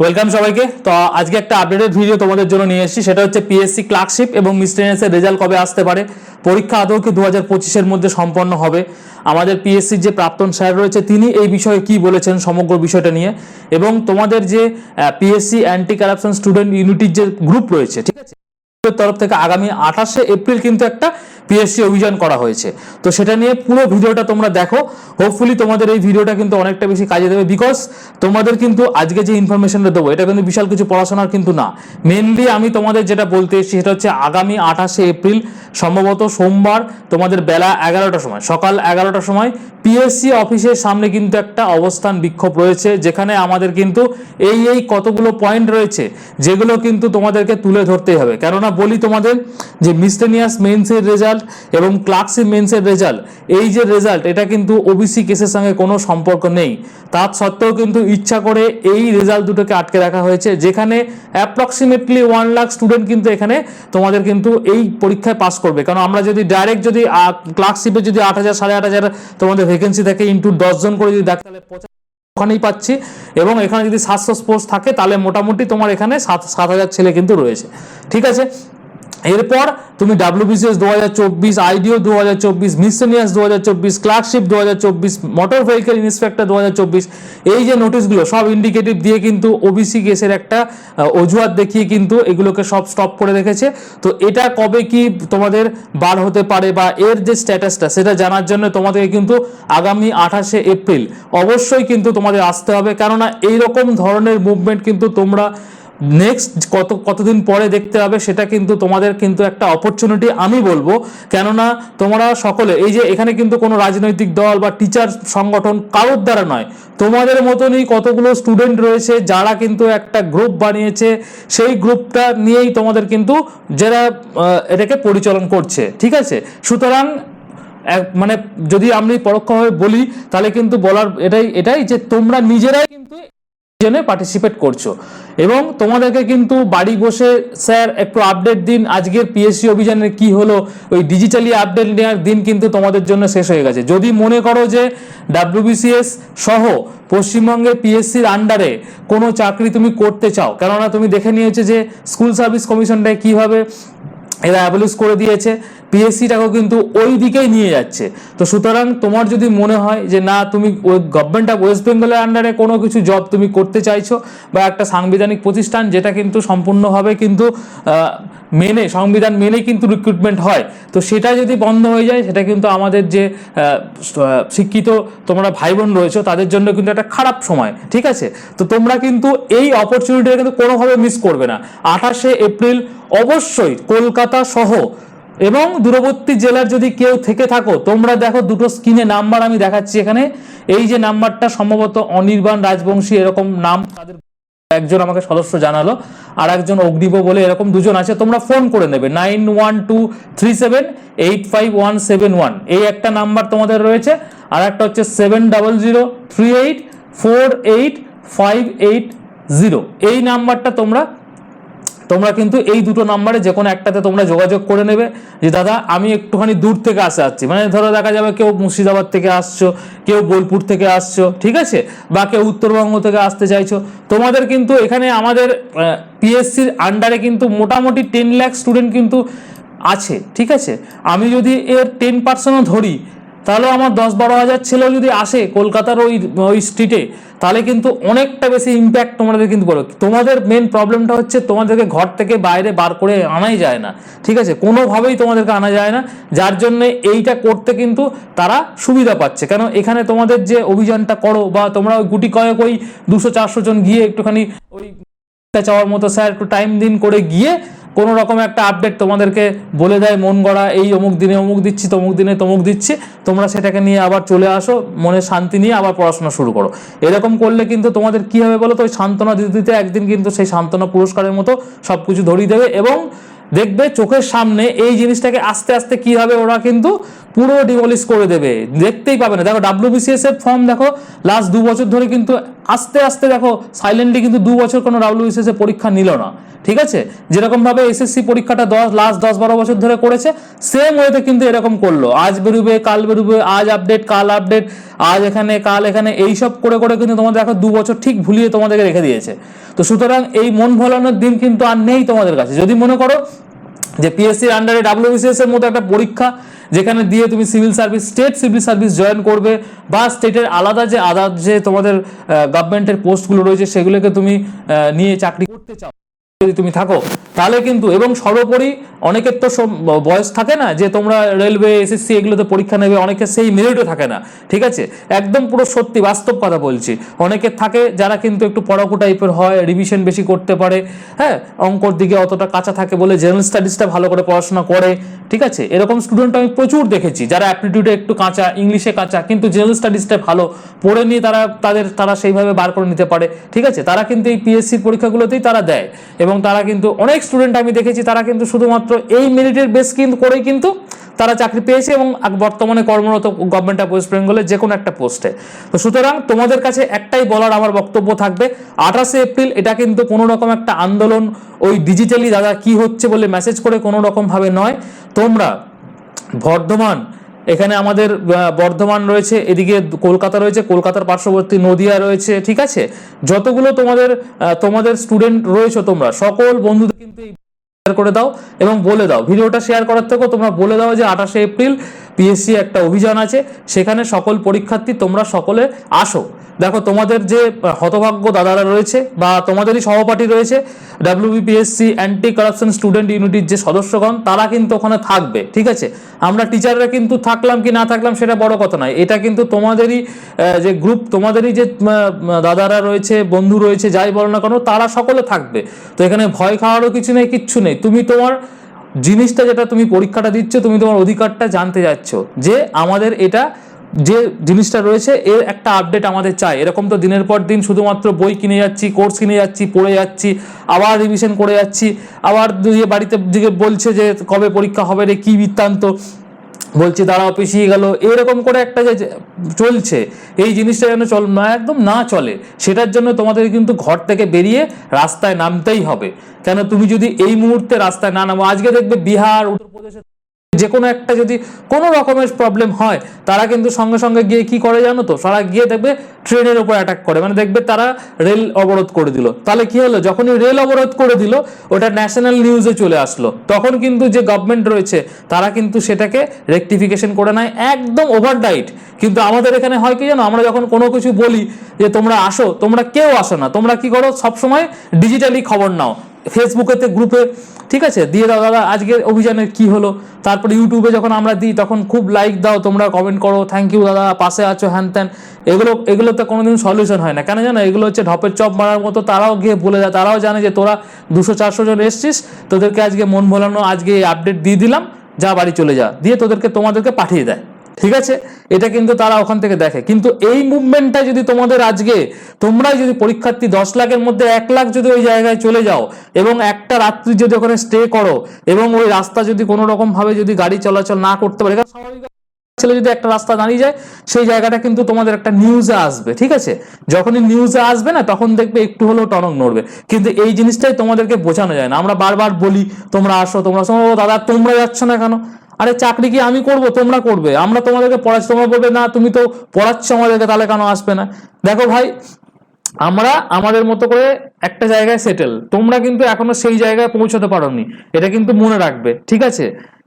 Welcome সবাইকে। তো আজকে একটা আপডেটেড ভিডিও তোমাদের জন্য নিয়ে এসেছি। সেটা হচ্ছে পিএসসি ক্লার্কশিপ এবং মিসটেনেন্সের রেজাল্ট কবে আসতে পারে? পরীক্ষা আদৌ কি দু হাজার মধ্যে সম্পন্ন হবে? আমাদের পিএসসির যে প্রাক্তন স্যার রয়েছে, তিনি এই বিষয়ে কি বলেছেন সমগ্র বিষয়টা নিয়ে? এবং তোমাদের যে পিএসসি অ্যান্টি কারাপশন স্টুডেন্ট ইউনিটির যে গ্রুপ রয়েছে, ঠিক আছে? তরফ থেকে আগামী আঠাশে এপ্রিল কিন্তু একটা পিএসসি অভিযান করা হয়েছে। তো সেটা নিয়ে পুরো ভিডিওটা তোমরা দেখো। হোপফুলি তোমাদের এই ভিডিওটা কিন্তু অনেকটা বেশি কাজে দেবে বিকজ তোমাদের কিন্তু আজকে যে ইনফরমেশনটা দেবো, এটা কিন্তু বিশাল কিছু পড়াশোনার কিন্তু না। মেনলি আমি তোমাদের যেটা বলতে এসেছি সেটা হচ্ছে আগামী আঠাশে এপ্রিল, সম্ভবত সোমবার, তোমাদের বেলা এগারোটার সময়, সকাল এগারোটার সময় পিএসসি অফিসের সামনে কিন্তু একটা অবস্থান বিক্ষোভ রয়েছে, যেখানে আমাদের কিন্তু এই এই কতগুলো পয়েন্ট রয়েছে, যেগুলো কিন্তু তোমাদেরকে তুলে ধরতেই হবে। কেননা বলি তোমাদের যে মিস্টেনিয়াস মেন্সের রেজাল্ট এবং ক্লার্কসি মেন্সের রেজাল্ট এই যে রেজাল্ট এটা কিন্তু ওবিসি কেসের সঙ্গে কোনো সম্পর্ক নেই। তার সত্ত্বেও কিন্তু ইচ্ছা করে এই রেজাল্ট দুটোকে আটকে রাখা হয়েছে, যেখানে অ্যাপ্রক্সিমেটলি ওয়ান লাখ স্টুডেন্ট কিন্তু এখানে তোমাদের কিন্তু এই পরীক্ষায় পাস করবে। কারণ আমরা যদি ডাইরেক্ট যদি ক্লার্কশিপে যদি আট হাজার, সাড়ে আট হাজার তোমাদের ভ্যাকেন্সি থাকে ইন্টু দশজন করে যদি দেখো, তাহলে ওখানেই পাচ্ছি। এবং এখানে যদি সাতশো স্পোর্টস থাকে, তাহলে মোটামুটি তোমার এখানে সাত সাত হাজার ছেলে কিন্তু রয়েছে। ঠিক আছে? এরপর তুমি ডাব্লিউবিসিএস দু হাজার চব্বিশ আইডিও দু হাজার চব্বিশ মিসেনিয়াস দু হাজার চব্বিশ ক্লার্কশিপ দু হাজার চব্বিশ মোটর ভেহিকেল ইন্সপেক্টর দু হাজার চব্বিশ, এই যে নোটিশগুলো সব ইন্ডিকেটিভ দিয়ে কিন্তু ওবিসি কেসের একটা অজুহাত দেখিয়ে কিন্তু এগুলোকে সব স্টপ করে রেখেছে। তো এটা কবে কি তোমাদের বার হতে পারে বা এর যে স্ট্যাটাসটা সেটা জানার জন্য তোমাদেরকে কিন্তু আগামী আঠাশে এপ্রিল অবশ্যই কিন্তু তোমাদের আসতে হবে। কেননা এইরকম ধরনের মুভমেন্ট কিন্তু তোমরা নেক্সট কত, কতদিন পরে দেখতে হবে সেটা কিন্তু তোমাদের কিন্তু একটা অপরচুনিটি আমি বলব। কেননা তোমরা সকলে, এই যে এখানে কিন্তু কোনো রাজনৈতিক দল বা টিচার সংগঠন কারোর দ্বারা নয়। তোমাদের মতনই কতগুলো স্টুডেন্ট রয়েছে যারা কিন্তু একটা গ্রুপ বানিয়েছে। সেই গ্রুপটা নিয়েই তোমাদের কিন্তু যারা এটাকে পরিচালন করছে। ঠিক আছে? সুতরাং মানে যদি আমি পরোক্ষভাবে বলি, তাহলে কিন্তু বলার এটাই এটাই যে তোমরা নিজেরাই কিন্তু জন্য পার্টিসিপেট করছ। এবং তোমাদেরকে কিন্তু বাড়ি বসে স্যার একটু আপডেট দিন, আজকের পিএসসি অভিযানের কি হলো, ওই ডিজিটালি আপডেট নেওয়ার দিন কিন্তু তোমাদের জন্য শেষ হয়ে গেছে। যদি মনে করো যে ডাব্লিউবিসিএস সহ পশ্চিমবঙ্গে পিএসসির আন্ডারে কোনো চাকরি তুমি করতে চাও, কেননা তুমি দেখে নিয়েছে যে স্কুল সার্ভিস কমিশনটায় কীভাবে এরা অ্যাবলিশ করে দিয়েছে পিএসসিটাকেও কিন্তু ওই দিকেই নিয়ে যাচ্ছে। তো সুতরাং তোমার যদি মনে হয় যে না, তুমি ওই গভর্নমেন্ট অফ ওয়েস্ট বেঙ্গলের আন্ডারে কোনো কিছু জব তুমি করতে চাইছো বা একটা সাংবিধানিক প্রতিষ্ঠান যেটা কিন্তু সম্পূর্ণভাবে কিন্তু মেনে, সংবিধান মেনে কিন্তু রিক্রুটমেন্ট হয়, তো সেটা যদি বন্ধ হয়ে যায়, সেটা কিন্তু আমাদের যে শিক্ষিত তোমরা ভাই বোন রয়েছো, তাদের জন্য কিন্তু একটা খারাপ সময়, ঠিক আছে? তো তোমরা কিন্তু এই অপরচুনিটিটা কিন্তু কোনোভাবে মিস করবে না। আঠাশে এপ্রিল অবশ্যই কলকাতা সহ। এবং দূরবর্তী জেলার যদি কেউ থেকে থাকো, তোমরা দেখো দুটো স্ক্রিনে নাম্বার আমি দেখাচ্ছি এখানে। এই যে নাম্বারটা সম্ভবত অনির্বাণ রাজবংশী এরকম নাম তাদের একজন আমাকে সদস্য জানালো আর একজন অগ্নিব বলে এরকম দুজন আছে, তোমরা ফোন করে নেবে। Nine one two three seven eight five one seven one. এই একটা নাম্বার তোমাদের রয়েছে আর একটা হচ্ছে seven double zero three eight four eight five eight zero. এই নাম্বারটা তোমরা তোমরা কিন্তু এই দুটো নাম্বারে যে কোনো একটাতে তোমরা যোগাযোগ করে নেবে যে, দাদা, আমি একটুখানি দূর থেকে আসে আসছি মানে ধরো দেখা যাবে কেউ মুর্শিদাবাদ থেকে আসছো, কেউ বোলপুর থেকে আসছো, ঠিক আছে? বা কেউ উত্তরবঙ্গ থেকে আসতে চাইছো। তোমাদের কিন্তু এখানে আমাদের পিএসসির আন্ডারে কিন্তু মোটামুটি টেন লাখ স্টুডেন্ট কিন্তু আছে, ঠিক আছে? আমি যদি এর টেন পার্সেন্টও ধরি তাহলে আমার দশ বারো হাজার ছেলেও যদি আসে কলকাতার ওই ওই স্ট্রিটে তাহলে কিন্তু অনেকটা বেশি ইম্প্যাক্ট তোমাদের কিন্তু করবে তোমাদের মেন প্রবলেমটা হচ্ছে তোমাদেরকে ঘর থেকে বাইরে বার করে আনাই যায় না। ঠিক আছে? কোনোভাবেই তোমাদেরকে আনা যায় না। যার জন্য এইটা করতে কিন্তু তারা সুবিধা পাচ্ছে। কেন? এখানে তোমাদের যে অভিযানটা করো বা তোমরা ওই গুটি কয়েক ওই দুশো চারশো জন গিয়ে একটুখানি ওই চাওয়ার মতো স্যার একটু টাইম দিন করে গিয়ে কোনো রকম একটা আপডেট তোমাদেরকে বলে দেয়, মন গড়া, এই অমুক দিনে অমুক দিচ্ছি, তমুক দিনে তমুক দিচ্ছি। তোমরা সেটাকে নিয়ে আবার চলে আসো, মনে শান্তি নিয়ে আবার পড়াশোনা শুরু করো। এরকম করলে কিন্তু তোমাদের কি হবে বলো তো ওই সান্ত্বনা দিতে দিতে একদিন কিন্তু সেই সান্ত্বনা পুরস্কারের মতো সব কিছু ধরিয়ে দেবে এবং দেখবে চোখের সামনে এই জিনিসটাকে আস্তে আস্তে কি হবে? ওরা কিন্তু পুরো ডিমলিশ করে দেবে। দেখতেই পাবে না। দেখো ডাব্লিউবিসিএস এর ফর্ম দেখো লাস্ট দু বছর ধরে কিন্তু আস্তে আস্তে দেখো সাইলেন্টলি কিন্তু দু বছর কোনো ডাব্লিউবিসিএস এর পরীক্ষা নিল না। ঠিক আছে? যেরকম ভাবে এসএসসি পরীক্ষাটা দশ লাস্ট দশ বারো বছর ধরে করেছে সেম ওয়েতে কিন্তু এরকম করল। আজ বেরোবে, কাল বেরোবে, আজ আপডেট কাল আপডেট আজ এখানে, কাল এখানে, এইসব করে করে কিন্তু তোমাদের দেখো দু বছর ঠিক ভুলিয়ে তোমাদেরকে রেখে দিয়েছে। তো সুতরাং এই মন ভোলানোর দিন কিন্তু আর নেই তোমাদের কাছে। যদি মনে করো যে পিএসসির আন্ডারে ডাব্লিউবিসিএস এর মতো একটা পরীক্ষা যেখানে দিয়ে তুমি civil service state civil service join করবে বা স্টেটের আলাদা যে আদার যে তোমাদের গভর্নমেন্টের পোস্টগুলো রয়েছে সেগুলোকে তুমি নিয়ে চাকরি করতে চাও। যদি তুমি থাকো, তাহলে কিন্তু, এবং সর্বোপরি অনেকের তো বয়স থাকে না, যে তোমরা রেলওয়ে, এসএসসি এগুলোতে পরীক্ষা নেবে, অনেকের সেই মেরিটও থাকে না, ঠিক আছে? একদম পুরো সত্যি, বাস্তব কথা বলছি। অনেকের থাকে যারা কিন্তু একটু পড়াকু টাইপের হয় রিভিশন বেশি করতে পারে হ্যাঁ? অঙ্কর দিকে অতটা কাঁচা থাকে বলে জেনারেল স্টাডিজটা ভালো করে পড়াশোনা করে, ঠিক আছে? এরকম স্টুডেন্ট আমি প্রচুর দেখেছি, যারা অ্যাপটিটিউডে একটু কাঁচা ইংলিশে কাঁচা, কিন্তু জেনারেল স্টাডিজটা ভালো, পড়ে নিয়ে তারা, তাদের, তারা সেইভাবে বার করে নিতে পারে, ঠিক আছে? তারা কিন্তু এই পিএসসির পরীক্ষাগুলোতেই তারা দেয়, এবং তারা কিন্তু অনেক স্টুডেন্ট আমি দেখেছি, তারা কিন্তু শুধুমাত্র এই মেরিটের বেস কিন্তু করেই কিন্তু তারা চাকরি পেয়েছে এবং বর্তমানে কর্মরত গভর্নমেন্ট অফ ওয়েস্ট বেঙ্গলের যে কোনো একটা পোস্টে তো সুতরাং তোমাদের কাছে একটাই বলার আমার বক্তব্য থাকবে, আঠাশে এপ্রিল এটা কিন্তু কোনো রকম একটা আন্দোলন, ওই ডিজিটালি দাদা কি হচ্ছে বলে মেসেজ করে কোনো রকম ভাবে নয়। তোমরা বর্ধমান এখানে আমাদের বর্ধমান রয়েছে, এদিকে কলকাতা রয়েছে, কলকাতার পার্শ্ববর্তী নদিয়া রয়েছে, ঠিক আছে? যতগুলো তোমাদের তোমাদের স্টুডেন্ট রয়েছে তোমরা, সকল বন্ধুদের কিন্তু এই করে দাও এবং বলে দাও। ভিডিওটা শেয়ার করার থেকেও তোমরা বলে দাও যে আঠাশে এপ্রিল পিএসসি একটা অভিযান আছে, সেখানে সকল পরীক্ষার্থী তোমরা সকলে আসো। দেখো, তোমাদের যে হতভাগ্য দাদারা রয়েছে বা তোমাদেরই সহপাঠী রয়েছে ডাব্লিউবিপিএসসি অ্যান্টি কারাপশন স্টুডেন্ট ইউনিটির যে সদস্যগণ, তারা কিন্তু ওখানে থাকবে, ঠিক আছে? আমরা টিচাররা কিন্তু থাকলাম কি না থাকলাম সেটা বড় কথা নয়। এটা কিন্তু তোমাদেরই যে গ্রুপ তোমাদেরই যে দাদারা রয়েছে, বন্ধু রয়েছে, যাই বলো না কেন, তারা সকলে থাকবে। তো এখানে ভয় খাওয়ারও কিছু নেই, কিচ্ছু নেই। তুমি তোমার জিনিসটা যেটা তুমি পরীক্ষাটা দিচ্ছ, তুমি তোমার অধিকারটা জানতে যাচ্ছ যে আমাদের এটা, যে জিনিসটা রয়েছে, এর একটা আপডেট আমাদের চাই। এরকম তো দিনের পর দিন শুধুমাত্র বই কিনে যাচ্ছি কোর্স কিনে যাচ্ছি, পড়ে যাচ্ছি, আবার রিভিশন করে যাচ্ছি, আবার বাড়িতে দিকে বলছে যে কবে পরীক্ষা হবে রে, কী বৃত্তান্ত বলছি, দাঁড়াও, পিছিয়ে গেল। এরকম করে একটা যে চলছে, এই জিনিসটা যেন চল, না, একদম না চলে, সেটার জন্য তোমাদের কিন্তু ঘর থেকে বেরিয়ে রাস্তায় নামতেই হবে। কেন, তুমি যদি এই মুহূর্তে রাস্তায় না নামো, আজকে দেখবে বিহার উত্তরপ্রদেশে যে কোনো একটা যদি কোনো রকমের প্রবলেম হয়, তারা কিন্তু সঙ্গে সঙ্গে গিয়ে কি করে জানো তো? তারা গিয়ে দেখবে ট্রেনের উপর অ্যাটাক করে। মানে দেখবে তারা রেল অবরোধ করে দিল। তাহলে কি হলো? যখনই রেল অবরোধ করে দিল, ওটা ন্যাশনাল নিউজে চলে আসলো। তখন কিন্তু যে গভর্নমেন্ট রয়েছে, তারা কিন্তু সেটাকে রেকটিফিকেশন করে নেয়। একদম ওভারডাইট কিন্তু আমাদের এখানে হয় কি জানো? আমরা যখন কোনো কিছু বলি যে তোমরা আসো, তোমরা কেউ আসো না। তোমরা কি করো? সবসময় ডিজিটালি খবর নাও। ফেসবুকেতে গ্রুপে ঠিক আছে? দিয়ে দাও দাদা, আজকের অভিযানের কি হলো? তারপরে ইউটিউবে যখন আমরা দিই, তখন খুব লাইক দাও, তোমরা কমেন্ট করো থ্যাংক ইউ দাদা, পাশে আছো, হ্যান ত্যান। এগুলো এগুলো তো কোনোদিন সলিউশন হয় না। কেন জানো? এগুলো হচ্ছে ঢপের চপ মারার মতো, তারাও গিয়ে বলে যায় তারাও জানে যে তোরা দুশো, চারশো জন এসছিস, তোদেরকে আজকে মন ভোলানো, আজকে আপডেট দিয়ে দিলাম, যা বাড়ি চলে যা। দিয়ে তোদেরকে, তোমাদেরকে পাঠিয়ে দেয়। ঠিক আছে? এটা কিন্তু তারা ওখান থেকে দেখে। কিন্তু এই মুভমেন্টটা যদি তোমাদের আজকে, তোমরাই যদি পরীক্ষার্থী দশ লাখের মধ্যে এক লাখ যদি ওই জায়গায় চলে যাও এবং একটা রাত্রি যদি ওখানে স্টে করো এবং ওই রাস্তা যদি কোনো রকম ভাবে যদি গাড়ি চলাচল না করতে পারে ছেলে যদি একটা রাস্তা দাঁড়িয়ে যায়, সেই জায়গাটা কিন্তু তোমাদের একটা নিউজে আসবে, ঠিক আছে? যখনই নিউজে আসবে না, তখন দেখবে একটু হলেও টনক নড়বে। কিন্তু এই জিনিসটাই তোমাদেরকে বোঝানো যায় না। আমরা বারবার বলি, তোমরা আসো, তোমরা দাদা, তোমরা যাচ্ছ না কেন? আরে চাকরি কি আমি করব? তোমরা করবে। আমরা তোমাদেরকে পড়াচ্ছি। তোমরা বলবে, না, তুমি তো পড়াচ্ছ আমাদেরকে, তাহলে কেন আসবে না? দেখো ভাই, আমরা আমাদের মতো করে একটা জায়গায় সেটেল তোমরা কিন্তু এখনও সেই জায়গায় পৌঁছতে পারোনি। এটা কিন্তু মনে রাখবে। ঠিক আছে?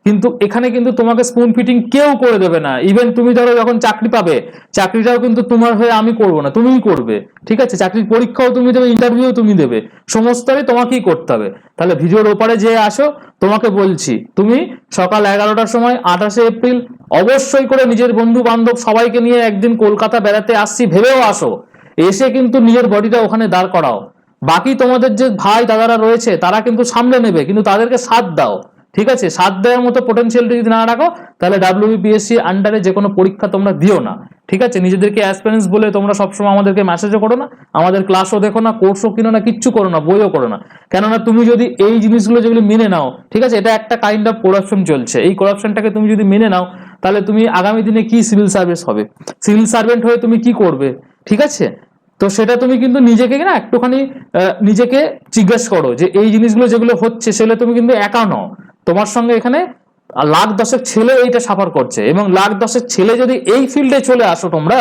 কিন্তু এখানে কিন্তু তোমাকে স্পুন ফিটিং কেউ করে দেবে না। ইভেন তুমি ধরো যখন চাকরি পাবে, চাকরিটাও কিন্তু তোমার হয়ে আমি করব না, তুমিই করবে। ঠিক আছে? চাকরির পরীক্ষাও তুমি দেবে ইন্টারভিউ তুমি দেবে। সমস্তটাই তোমাকেই করতে হবে। তাহলে ভিডিওর ওপারে যে আসো, তোমাকে বলছি, তুমি সকাল এগারোটার সময়, আঠাশে এপ্রিল, অবশ্যই করে নিজের বন্ধু বান্ধব সবাইকে নিয়ে একদিন কলকাতা বেড়াতে আসছি, ভেবেও আসো। এসে কিন্তু নিজের বডিটা ওখানে দাঁড় করাও। বাকি তোমাদের যে ভাই দাদারা রয়েছে, তারা কিন্তু সামলে নেবে, কিন্তু তাদেরকে সাথ দাও। ঠিক আছে? সাত দেওয়ার মতো পোটেনশিয়ালটি যদি না রাখো, তাহলে ডাব্লিউবিপিএসসি আন্ডারে যে কোনো পরীক্ষা তোমরা দিও না। ঠিক আছে? নিজেদেরকে অ্যাসপিরেন্স বলে তোমরা সবসময় আমাদেরকে মেসেজও করো না। আমাদের ক্লাসও দেখো না কোর্সও কিনো না, কিচ্ছু করো না, বইও করো না। কেননা তুমি যদি এই জিনিসগুলো যেগুলো মেনে নাও, ঠিক আছে? এটা একটা কাইন্ড অফ করাপশন চলছে। এই করাপশনটাকে তুমি যদি মেনে নাও, তাহলে তুমি আগামী দিনে কি সিভিল সার্ভিস হবে? সিভিল সার্ভেন্ট হয়ে তুমি কি করবে? ঠিক আছে? তো সেটা তুমি কিন্তু নিজেকে না একটুখানি নিজেকে জিজ্ঞেস করো যে এই জিনিসগুলো যেগুলো হচ্ছে, সেগুলো তুমি কিন্তু একা নও। তোমার সঙ্গে এখানে লাখ দশেক ছেলে এইটা সাফার করছে এবং লাখ দশেক ছেলে যদি এই ফিল্ডে চলে আসো তোমরা,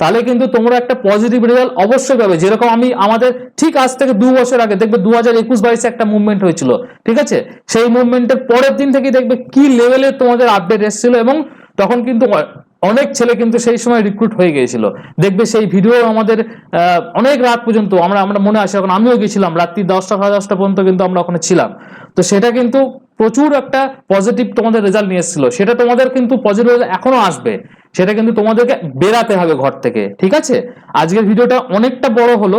তাহলে কিন্তু তোমরা একটা পজিটিভ রেজাল্ট অবশ্যই পাবে। যেরকম আমি আমাদের ঠিক আজ থেকে দু বছর আগে দেখবে দু হাজার একুশ বাইশে একটা মুভমেন্ট হয়েছিল, ঠিক আছে? সেই মুভমেন্টের পরের দিন থেকে দেখবে কি লেভেলে তোমাদের আপডেট এসেছিল এবং তখন কিন্তু অনেক ছেলে কিন্তু সেই সময় রিক্রুট হয়ে গিয়েছিল। দেখবে সেই ভিডিও আমাদের অনেক রাত পর্যন্ত আমরা আমরা মনে আছে, এখন আমিও গেছিলাম, রাত্রি দশটা, সাড়ে দশটা পর্যন্ত কিন্তু আমরা ওখানে ছিলাম। তো সেটা কিন্তু প্রচুর একটা পজিটিভ তোমাদের রেজাল্ট নিয়ে এসেছিল। সেটা তোমাদের কিন্তু পজিটিভ এখনও আসবে। সেটা কিন্তু তোমাদেরকে বেরাতে হবে ঘর থেকে, ঠিক আছে? আজকের ভিডিওটা অনেকটা বড় হলো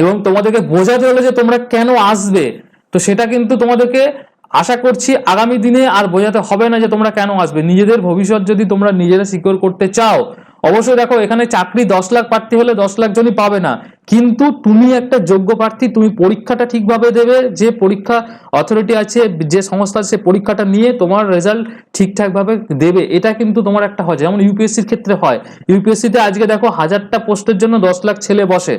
এবং তোমাদেরকে বোঝাতে হলো যে তোমরা কেন আসবে। তো সেটা কিন্তু তোমাদেরকে আশা করছি আগামী দিনে আর বোঝাতে হবে না যে তোমরা কেন আসবে। নিজেদের ভবিষ্যৎ যদি তোমরা নিজেরা সিকিউর করতে চাও অবশ্যই দেখো, এখানে চাকরি দশ লাখ প্রার্থী হলে দশ লাখ জনই পাবে না। কিন্তু তুমি একটা যোগ্য প্রার্থী, তুমি পরীক্ষাটা ঠিকভাবে দেবে, যে পরীক্ষা অথরিটি আছে, যে সংস্থা আছে পরীক্ষাটা নিয়ে তোমার রেজাল্ট ঠিকঠাকভাবে দেবে। এটা কিন্তু তোমার একটা হয়, যেমন ইউপিএসসির ক্ষেত্রে হয়। ইউপিএসসিতে আজকে দেখো, হাজারটা পোস্টের জন্য দশ লাখ ছেলে বসে।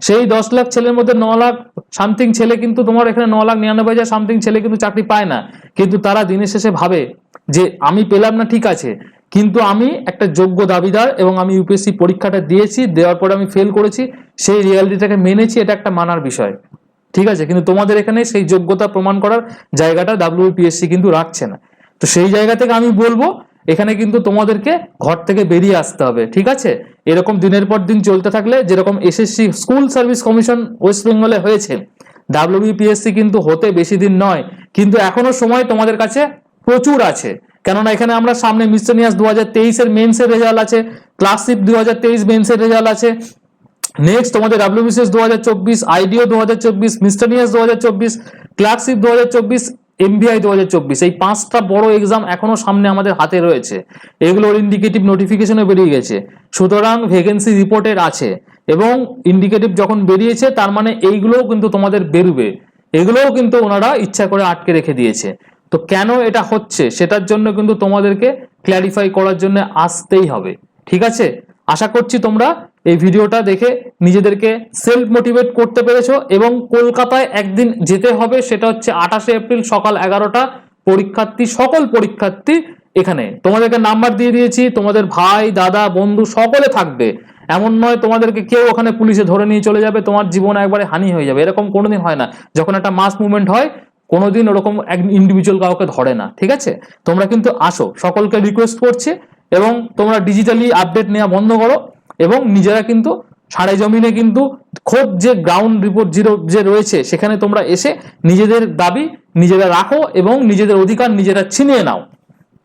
সেই দশ লাখ ছেলের মধ্যে ন লাখ সামথিং ছেলে কিন্তু তোমার এখানে ন লাখ নিরানব্বই হাজার সামথিং ছেলে কিন্তু চাকরি পায় না। কিন্তু তারা দিনের শেষে ভাবে যে, আমি পেলাম না, ঠিক আছে। কিন্তু আমি একটা যোগ্য দাবিদার এবং আমি ইউপিএসসি পরীক্ষাটা দিয়েছি, দেওয়ার পরে আমি ফেল করেছি, সেই রিয়ালিটিটাকে মেনেছি, এটা একটা মানার বিষয়। ঠিক আছে? কিন্তু তোমাদের এখানে সেই যোগ্যতা প্রমাণ করার জায়গাটা ডাব্লিউপিএসসি কিন্তু রাখছে না। তো সেই জায়গা থেকে আমি বলব, এখানে কিন্তু তোমাদেরকে ঘর থেকে বেরিয়ে আসতে হবে। ঠিক আছে? এরকম দিনের পর দিন চলতে থাকলে, যেরকম SSC school service commission west বেঙ্গলে হয়েছে ডাব্লিউবিপিএসসি কিন্তু হতে বেশি দিন নয়। কিন্তু এখনও সময় তোমাদের কাছে প্রচুর আছে। কেননা এখানে আমরা সামনে মিসেনিয়াস দু হাজার তেইশের মেন্সের রেজাল্ট আছে ক্লাসিপ দু হাজার তেইশ মেন্সের রেজাল্ট আছে। নেক্সট তোমাদের ডাব্লিউবিসিএস দু হাজার চব্বিশ আইডিও দু হাজার চব্বিশ মিস্টানিয়াস দু হাজার চব্বিশ ক্লার্কশিপ দু হাজার চব্বিশ এমবিআই দু হাজার চব্বিশ। এই পাঁচটা বড় এক্সাম এখনও সামনে আমাদের হাতে রয়েছে। এগুলোর ইন্ডিকেটিভ নোটিফিকেশনও বেরিয়ে গেছে। সুতরাং ভ্যাকেন্সি রিপোর্টের আছে। এবং ইন্ডিকেটিভ যখন বেরিয়েছে, তার মানে এইগুলোও কিন্তু তোমাদের বেরোবে। এগুলোও কিন্তু ওনারা ইচ্ছা করে আটকে রেখে দিয়েছে। তো কেন এটা হচ্ছে? সেটার জন্য কিন্তু তোমাদেরকে ক্ল্যারিফাই করার জন্য আসতেই হবে। ঠিক আছে? আশা করছি তোমরা এই ভিডিওটা দেখে নিজেদেরকে সেলফ মোটিভেট করতে পেরেছ এবং কলকাতায় একদিন যেতে হবে, সেটা হচ্ছে আঠাশে এপ্রিল সকাল এগারোটা, পরীক্ষার্থী, সকল পরীক্ষার্থী এখানে। তোমাদেরকে নাম্বার দিয়ে দিয়েছি, তোমাদের ভাই, দাদা, বন্ধু সকলে থাকবে। এমন নয় তোমাদেরকে কেউ ওখানে পুলিশে ধরে নিয়ে চলে যাবে, তোমার জীবন একবারে হানি হয়ে যাবে। এরকম কোনোদিন হয় না। যখন একটা মাস মুভমেন্ট হয় কোনোদিন ওরকম এক ইন্ডিভিজুয়াল কাউকে ধরে না, ঠিক আছে? তোমরা কিন্তু আসো, সকলকে রিকোয়েস্ট করছি এবং তোমরা ডিজিটালি আপডেট নেওয়া বন্ধ করো এবং নিজেরা কিন্তু সাড়ে জমিনে কিন্তু খোদ যে গ্রাউন্ড রিপোর্ট জিরো যে রয়েছে, সেখানে তোমরা এসে নিজেদের দাবি নিজেরা রাখো এবং নিজেদের অধিকার নিজেরা ছিনিয়ে নাও।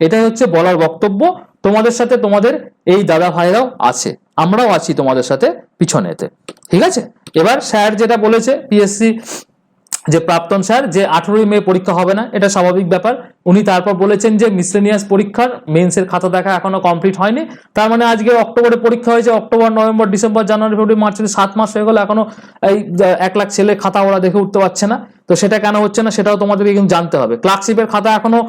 এটাই হচ্ছে বলার বক্তব্য। তোমাদের সাথে তোমাদের এই দাদা ভাইরাও আছে, আমরাও আছি তোমাদের সাথে পিছনেতে, ঠিক আছে? এবার স্যার যেটা বলেছে পিএসসি যে প্রাক্তন স্যার, যে আঠেরোই মে পরীক্ষা হবে না, এটা স্বাভাবিক ব্যাপার। উনি তারপর বলেছেন যে মিসলেনিয়াস পরীক্ষার মেন্সের খাতা দেখা এখনও কমপ্লিট হয়নি। তার মানে আজকে অক্টোবরে পরীক্ষা হয়েছে, October, November, December, January, February, March সাত মাস হয়ে গেল, এখনও এই এক লাখ ছেলে খাতা ওরা দেখে উঠতে পারছে না। তো সেটা কেন হচ্ছে না, সেটাও তোমাদেরকে কিন্তু জানতে হবে। ক্লার্কশিপের খাতা এখনও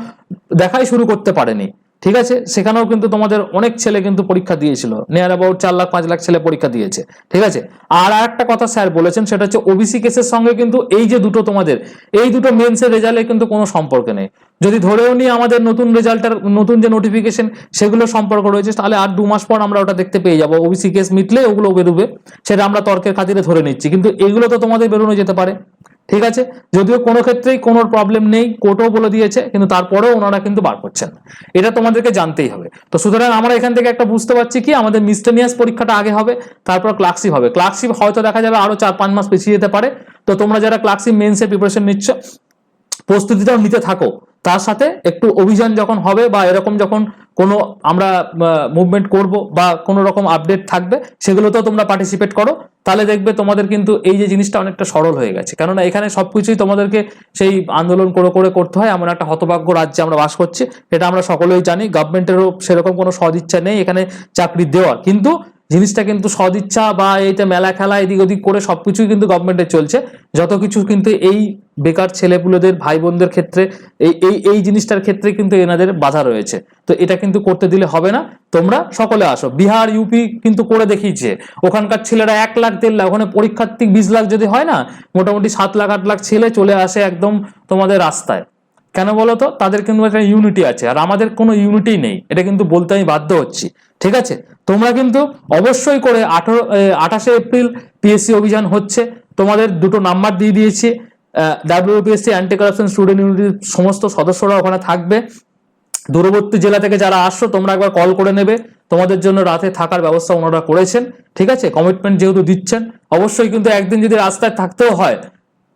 দেখাই শুরু করতে পারেনি। ঠিক আছে? সেখানেও কিন্তু তোমাদের অনেক ছেলে কিন্তু পরীক্ষা দিয়েছিল। নিয়ার অ্যাবাউট চার লাখ, পাঁচ লাখ ছেলে পরীক্ষা দিয়েছে। ঠিক আছে? আর একটা কথা স্যার বলেছেন, সেটা হচ্ছে ওবিসি কেসের সঙ্গে কিন্তু এই যে দুটো তোমাদের, এই দুটো মেন্সের রেজাল্টে কিন্তু কোনো সম্পর্ক নেই। যদি ধরেও নিই আমাদের নতুন রেজাল্টের, নতুন যে নোটিফিকেশন সেগুলো সম্পর্ক রয়েছে, তাহলে আর দু মাস পর আমরা ওটা দেখতে পেয়ে যাব। ওবিসি কেস মিটলে ওগুলো বেরোবে, সেটা আমরা তর্কের খাতিরে ধরে নিচ্ছি। কিন্তু এগুলো তো তোমাদের বেরোনো যেতে পারে। ঠিক আছে? যদিও কোনো ক্ষেত্রেই কোনো প্রবলেম নেই কোর্টও বলে দিয়েছে, কিন্তু তারপরেও ওনারা কিন্তু বার করছেন। এটা তোমাদেরকে জানতেই হবে। তো সুতরাং আমরা এখান থেকে একটা বুঝতে পারছি কি, আমাদের মিস্টেনিয়াস পরীক্ষাটা আগে হবে, তারপর ক্লার্কশিপ হবে। ক্লার্কশিপ হয়তো দেখা যাবে আরও চার পাঁচ মাস পিছিয়ে যেতে পারে। তো তোমরা যারা ক্লার্কশিপ মেন্সের প্রিপারেশন নিচ্ছ, প্রস্তুতিটাও নিতে থাকো। তার সাথে একটু অভিযান যখন হবে বা এরকম যখন কোনো আমরা মুভমেন্ট করব বা কোনো রকম আপডেট থাকবে, সেগুলোতেও তোমরা পার্টিসিপেট করো। তাহলে দেখবে তোমাদের কিন্তু এই যে জিনিসটা অনেকটা সরল হয়ে গেছে। কেননা এখানে সবকিছুই তোমাদেরকে সেই আন্দোলন করে করে করতে হয়। এমন একটা হতভাগ্য রাজ্যে আমরা বাস করছি। এটা আমরা সকলেই জানি। গভর্নমেন্টেরও সেরকম কোনো সদিচ্ছা নেই। এখানে চাকরি দেওয়ার কিন্তু জিনিসটা কিন্তু সদিচ্ছা বা এইটা মেলা খেলা, এদিক ওদিক করে সবকিছুই কিন্তু গভর্নমেন্টের চলছে। যত কিছু কিন্তু এই বেকার ছেলেপুলেদের ভাই বোনদের ক্ষেত্রে, এই এই এই জিনিসটার ক্ষেত্রে কিন্তু এনাদের বাধা রয়েছে। তো এটা কিন্তু করতে দিলে হবে না। তোমরা সকলে আসো। বিহার, ইউপি কিন্তু করে দেখিয়েছে। ওখানকার ছেলেরা এক লাখ, দেড় লাখ, ওখানে পরীক্ষার্থী বিশ লাখ যদি হয় না, মোটামুটি সাত লাখ, আট লাখ ছেলে চলে আসে একদম তোমাদের রাস্তায়। কেন বলো তো তাদের কিন্তু একটা ইউনিটি আছে। আর আমাদের কোনো ইউনিটি নেই। এটা কিন্তু বলতে আমি বাধ্য হচ্ছি। ঠিক আছে? তোমরা কিন্তু অবশ্যই করে আঠারো আঠাশে এপ্রিল পিএসসি অভিযান হচ্ছে। তোমাদের দুটো নাম্বার দিয়ে দিয়েছি। ডাব্লিউপিএসসি অ্যান্টি কারাপশন স্টুডেন্ট ইউনিটির সমস্ত সদস্যরা ওখানে থাকবে। দূরবর্তী জেলা থেকে যারা আসছো, তোমরা একবার কল করে নেবে। তোমাদের জন্য রাতে থাকার ব্যবস্থা ওনারা করেছেন। ঠিক আছে? কমিটমেন্ট যেহেতু দিচ্ছেন, অবশ্যই কিন্তু একদিন যদি রাস্তায় থাকতেও হয়,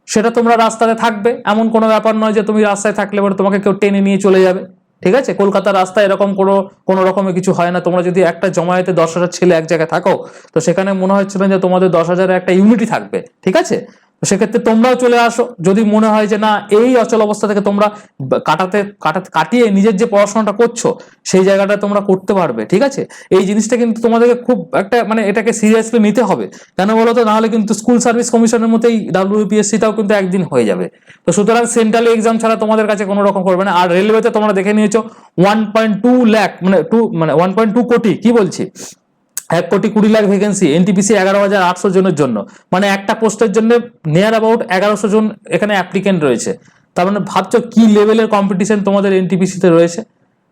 সেটা তোমরা রাস্তাতে থাকবে। এমন কোনো ব্যাপার নয় যে তুমি রাস্তায় থাকলে পরে তোমাকে কেউ টেনে নিয়ে চলে যাবে। ঠিক আছে? কলকাতার রাস্তায় এরকম কোনো কোনো রকমের কিছু হয় না। তোমরা যদি একটা জমায়েতে দশ হাজার ছেলে এক জায়গায় থাকো, তো সেখানে মনে হচ্ছে না যে তোমাদের দশ হাজারের একটা ইউনিটি থাকবে। ঠিক আছে? সেক্ষেত্রে তোমরাও চলে আসো। যদি মনে হয় যে, না, এই অচল অবস্থা থেকে তোমরা কাটাতে কাটাতে কাটিয়ে নিজের যে পড়াশোনাটা করছ, সেই জায়গাটা তোমরা করতে পারবে। ঠিক আছে? এই জিনিসটা কিন্তু তোমাদেরকে খুব একটা মানে এটাকে সিরিয়াসলি নিতে হবে। কেন বলো তো? নাহলে কিন্তু স্কুল সার্ভিস কমিশনের মতোই ডাব্লিউপিএসসিটাও কিন্তু একদিন হয়ে যাবে। তো সুতরাং সেন্ট্রাল এক্সাম ছাড়া তোমাদের কাছে কোনো রকম করবে না। আর রেলওয়েতে তোমরা দেখে নিয়েছো ওয়ান পয়েন্ট টু ল্যাক মানে টু মানে ওয়ান পয়েন্ট টু কোটি, কি বলছি? এক কোটি কুড়ি লাখ ভ্যাকেন্সি এনটিপিসি এগারো হাজার আটশো জনের জন্য। মানে একটা পোস্টের জন্য নিয়ার অ্যাবাউট এগারোশো জন এখানে অ্যাপ্লিকেন্ট রয়েছে। তার মানে ভাবছ কি লেভেলের কম্পিটিশন তোমাদের এনটিপিসিতে রয়েছে?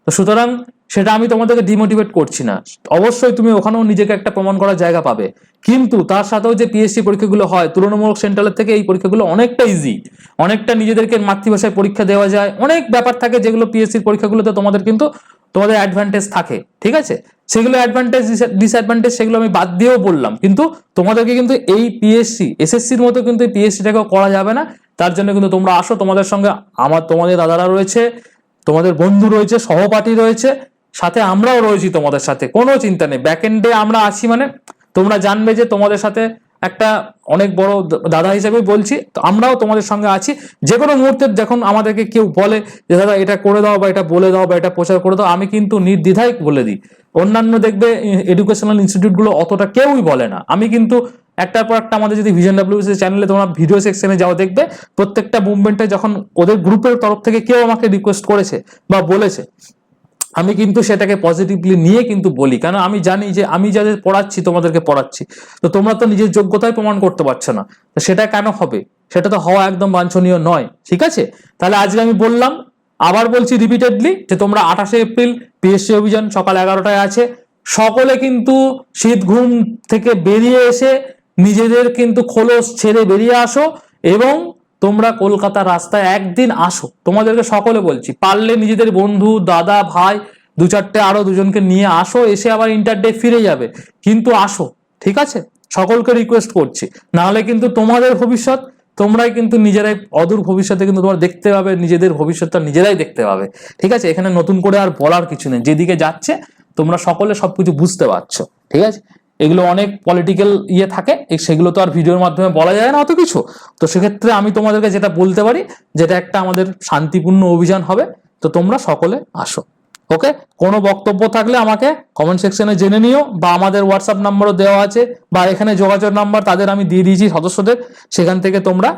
তো সুতরাং সেটা আমি তোমাদেরকে ডিমোটিভেট করছি না। অবশ্যই তুমি ওখানেও নিজেকে একটা প্রমাণ করার জায়গা পাবে। কিন্তু তার সাথেও যে পিএসসি পরীক্ষাগুলো হয়, তুলনামূলক সেন্ট্রালের থেকে এই পরীক্ষাগুলো অনেকটা ইজি অনেকটা নিজেদেরকে মাতৃভাষায় পরীক্ষা দেওয়া যায়। অনেক ব্যাপার থাকে যেগুলো পিএসসির পরীক্ষাগুলোতে তোমাদের কিন্তু তোমাদের অ্যাডভান্টেজ থাকে, ঠিক আছে? সেগুলো অ্যাডভান্টেজ ডিসঅ্যাডভান্টেজ সেগুলো আমি বাদ দিয়েও বললাম। কিন্তু তোমাদেরকে কিন্তু এই পিএসসি এসএসসির মতো কিন্তু এই পিএসসিটাকেও করা যাবে না। তার জন্য কিন্তু তোমরা আসো, তোমাদের সঙ্গে আমার, তোমাদের দাদারা রয়েছে, তোমাদের বন্ধু রয়েছে, সহপাঠী রয়েছে, সাথে আমরাও রয়েছি তোমাদের সাথে, কোনো চিন্তা নেই। ব্যাক এন্ডে আমরা আছি মানে তোমরা জানবে যে তোমাদের সাথে একটা অনেক বড় দাদা হিসেবে বলছি, তো আমরাও তোমাদের সঙ্গে আছি। যে কোনো মুহূর্তে যখন আমাদেরকে কেউ বলে যে, দাদা, এটা করে দাও বা এটা বলে দাও বা এটা প্রচার করে দাও, আমি কিন্তু নির্দ্বিধায় বলে দিই। অন্যান্য দেখবে এডুকেশনাল ইনস্টিটিউটগুলো অতটা কেউই বলে না। আমি কিন্তু একটার পর একটা আমাদের যদি ভিজন ডাব্লিউসি চ্যানেলে তোমরা ভিডিও সেকশনে যাও দেখবে, প্রত্যেকটা মুভমেন্টে যখন ওদের গ্রুপের তরফ থেকে কেউ আমাকে রিকোয়েস্ট করেছে বা বলেছে আমি কিন্তু সেটাকে পজিটিভলি নিয়ে কিন্তু বলি। কারণ আমি জানি যে আমি যাদের পড়াচ্ছি, তোমাদেরকে পড়াচ্ছি। তো তোমরা তো নিজের যোগ্যতায় প্রমাণ করতে পারছ না। তো সেটা কেন হবে? সেটা তো হওয়া একদম বাঞ্ছনীয় নয়। ঠিক আছে? তাহলে আজকে আমি বললাম, আবার বলছি রিপিটেডলি যে তোমরা আঠাশে এপ্রিল পিএসসি অভিযান সকাল এগারোটায় আছে। সকলে কিন্তু শীত ঘুম থেকে বেরিয়ে এসে নিজেদের কিন্তু খোলস ছেড়ে বেরিয়ে আসো এবং তোমরা কলকাতা রাস্তায় একদিন আসো। তোমাদেরকে সকলে বলছি, পারলে নিজেদের বন্ধু, দাদা, ভাই, দু চারটে আরও দুজনকে নিয়ে আসো, এসে আবার ইন্টারডে ফিরে যাবে। কিন্তু আসো, ঠিক আছে? সকলকে রিকোয়েস্ট করছি। নাহলে কিন্তু তোমাদের ভবিষ্যৎ, তোমরাই কিন্তু নিজেরাই, অদূর ভবিষ্যতে কিন্তু তোমরা দেখতে পাবে, নিজেদের ভবিষ্যৎটা নিজেরাই দেখতে পাবে। ঠিক আছে? এখানে নতুন করে আর বলার কিছু নেই। যেদিকে যাচ্ছে, তোমরা সকলে সবকিছু বুঝতে পারছ। ঠিক আছে? এগুলো অনেক পলিটিক্যাল ইয়ে থাকে সেগুলো তো আর ভিডিওর মাধ্যমে বলা যায় না অত কিছু। তো সেক্ষেত্রে আমি তোমাদেরকে যেটা বলতে পারি, যেটা একটা আমাদের শান্তিপূর্ণ অভিযান হবে, তো তোমরা সকলে আসো ওকে কোনো বক্তব্য থাকলে আমাকে কমেন্ট সেকশনে জেনে নিও, বা আমাদের হোয়াটসঅ্যাপ নাম্বারও দেওয়া আছে, বা এখানে যোগাযোগ নাম্বার তাদের আমি দিয়ে দিয়েছি সদস্যদের, সেখান থেকে তোমরা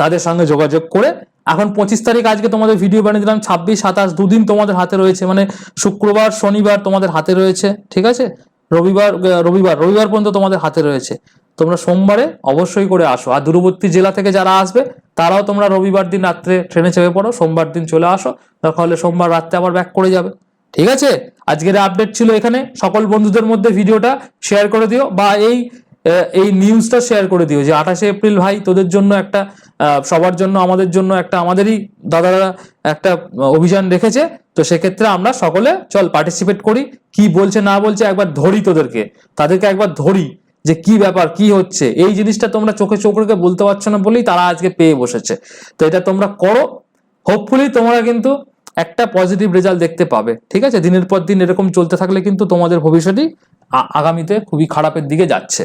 তাদের সঙ্গে যোগাযোগ করে, এখন পঁচিশ তারিখ আজকে তোমাদের ভিডিও বানিয়ে দিলাম, ছাব্বিশ, সাতাশ, দুদিন তোমাদের হাতে রয়েছে মানে শুক্রবার, শনিবার তোমাদের হাতে রয়েছে, ঠিক আছে? রবিবার রবিবার রবিবার পর্যন্ত তোমাদের হাতে রয়েছে। তোমরা সোমবারে অবশ্যই করে আসো। আর দূরবর্তী জেলা থেকে যারা আসবে, তারাও তোমরা রবিবার দিন রাত্রে ট্রেনে চেপে পড়ো, সোমবার দিন চলে আসো। তাহলে সোমবার রাত্রে আবার ব্যাক করে যাবে। ঠিক আছে? আজকের আপডেট ছিল এখানে। সকল বন্ধুদের মধ্যে ভিডিওটা শেয়ার করে দিও। বা এই এই নিউজটা শেয়ার করে দিও যে আঠাশে এপ্রিল ভাই তোদের জন্য একটা সবার জন্য, আমাদের জন্য একটা, আমাদেরই দাদারা একটা অভিযান রেখেছে। তো সেক্ষেত্রে আমরা সকলে চল পার্টিসিপেট করি। কি বলছে, না বলছে একবার ধরি তোদেরকে। তাদেরকে একবার ধরি যে কি ব্যাপার, কি হচ্ছে। এই জিনিসটা তোমরা চোখে চোখ রেখে বলতে পারছ না বলেই তারা আজকে পেয়ে বসেছে। তো এটা তোমরা করো। হোপফুলি তোমরা কিন্তু একটা পজিটিভ রেজাল্ট দেখতে পাবে। ঠিক আছে? দিনের পর দিন এরকম চলতে থাকলে কিন্তু তোমাদের ভবিষ্যৎই আগামীতে খুবই খারাপের দিকে যাচ্ছে।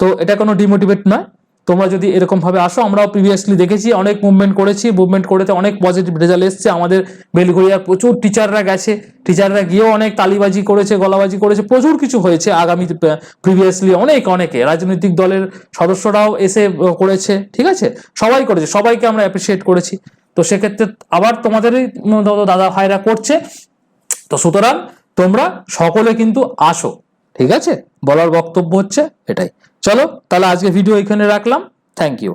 তো এটা কোনো ডিমোটিভেট নয়। তোমরা যদি এরকম ভাবে আসো, আমরাও প্রিভিয়াসলি দেখেছি, অনেক মুভমেন্ট করেছি। মুভমেন্ট করেতে অনেক পজিটিভ রেজাল্ট এসছে। আমাদের বেলঘড়িয়ার প্রচুর টিচাররা গেছে। টিচাররা গিয়েও অনেক তালিবাজি করেছে, গলাবাজি করেছে। প্রচুর কিছু হয়েছে আগামী প্রিভিয়াসলি অনেক, অনেকে। রাজনৈতিক দলের সদস্যরাও এসে করেছে। ঠিক আছে? সবাই করেছে। সবাইকে আমরা অ্যাপ্রিসিয়েট করেছি। তো সেক্ষেত্রে আবার তোমাদেরই দাদা ভাইরা করছে। তো সুতরাং তোমরা সকলে কিন্তু আসো। ঠিক আছে? বলার বক্তব্য হচ্ছে এটাই। চলো তাহলে আজকে ভিডিও এখানে রাখলাম। Thank you